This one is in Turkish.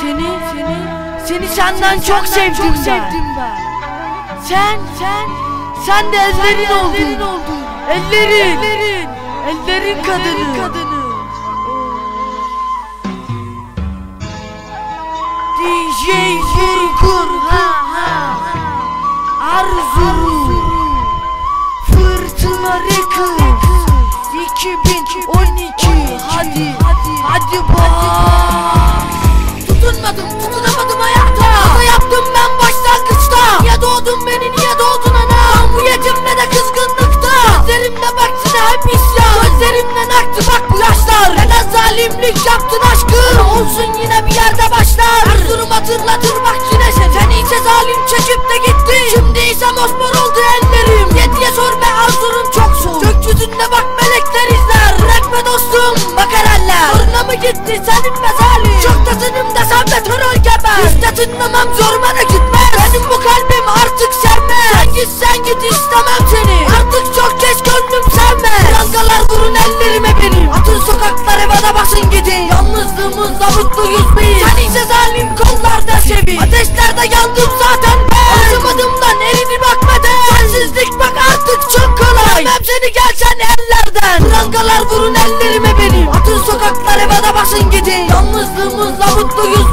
Seni, seni, seni senden çok sevdim ben. Sen, sen, sen de ellerin oldun. Ellerin, ellerin, ellerin kadını. DJ Vurgur ha ha Arzu. Fırtına Records. 2012 Hadi Hadi Olsun yine bir yerde başlar. Erzurum hatırlatır bak yine seni Sen ise zalim çekip de gitti. Şimdi ise mosmor oldu ellerim. Yediye sor be Erzurum çok soğuk. Gökyüzünde bak melekler izler. Bırakma dostum bakar eller Zoruna mı gitti senin mezali Çok da sınımda sen de troll geber. De tınlamam zormana gitmez. Benim bu kalbim artık sevmez Sen git sen git istemem Prangalar vurun ellerime benim Atın sokaklara bana basın gece Yalnızlığımızla mutluyuz